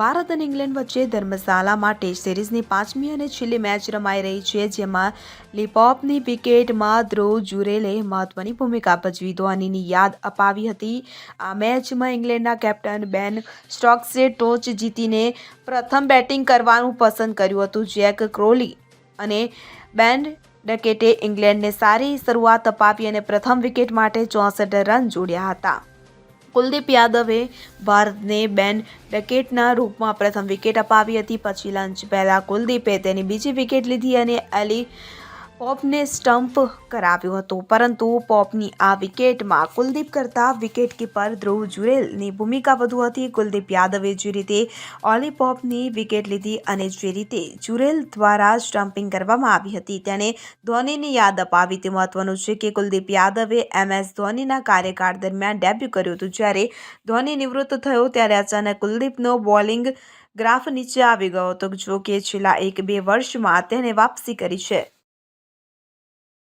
ભારત અને ઇંગ્લેન્ડ વચ્ચે ધર્મશાલામાં ટેસ્ટ સિરીઝની પાંચમી અને છેલ્લી મેચ રમાઈ રહી છે, જેમાં લીપોપની વિકેટમાં ધ્રુવ જુરેલે મહત્વની ભૂમિકા ભજવી ધોનીની યાદ અપાવી હતી. આ મેચમાં ઇંગ્લેન્ડના કેપ્ટન બેન સ્ટોક્સે ટોચ જીતીને પ્રથમ બેટિંગ કરવાનું પસંદ કર્યું હતું. જેક ક્રોલી અને બેન ડકેટે ઇંગ્લેન્ડને સારી શરૂઆત અપાવી અને પ્રથમ વિકેટ માટે ચોસઠ રન જોડ્યા હતા. કુલદીપ યાદવે ભારતને બેન વિકેટના રૂપમાં પ્રથમ વિકેટ અપાવી હતી. પછી લંચ પહેલાં કુલદીપે તેની બીજી વિકેટ લીધી અને એલી પોપને સ્ટમ્પ કરાવ્યો હતો, પરંતુ પોપની આ વિકેટમાં કુલદીપ કરતાં વિકેટ કીપર ધ્રુવ જુરેલની ભૂમિકા વધુ હતી. કુલદીપ યાદવે જે રીતે ઓલી પોપની વિકેટ લીધી અને જે રીતે જુરેલ દ્વારા સ્ટમ્પિંગ કરવામાં આવી હતી, તેણે ધોનીની યાદ અપાવી. તે મહત્વનું છે કે કુલદીપ યાદવે એમએસ ધોનીના કાર્યકાળ દરમિયાન ડેબ્યુ કર્યું હતું. જ્યારે ધોની નિવૃત્ત થયો ત્યારે અચાનક કુલદીપનો બોલિંગ ગ્રાફ નીચે આવી ગયો હતો. જો કે છેલ્લા એક બે વર્ષમાં તેણે વાપસી કરી છે.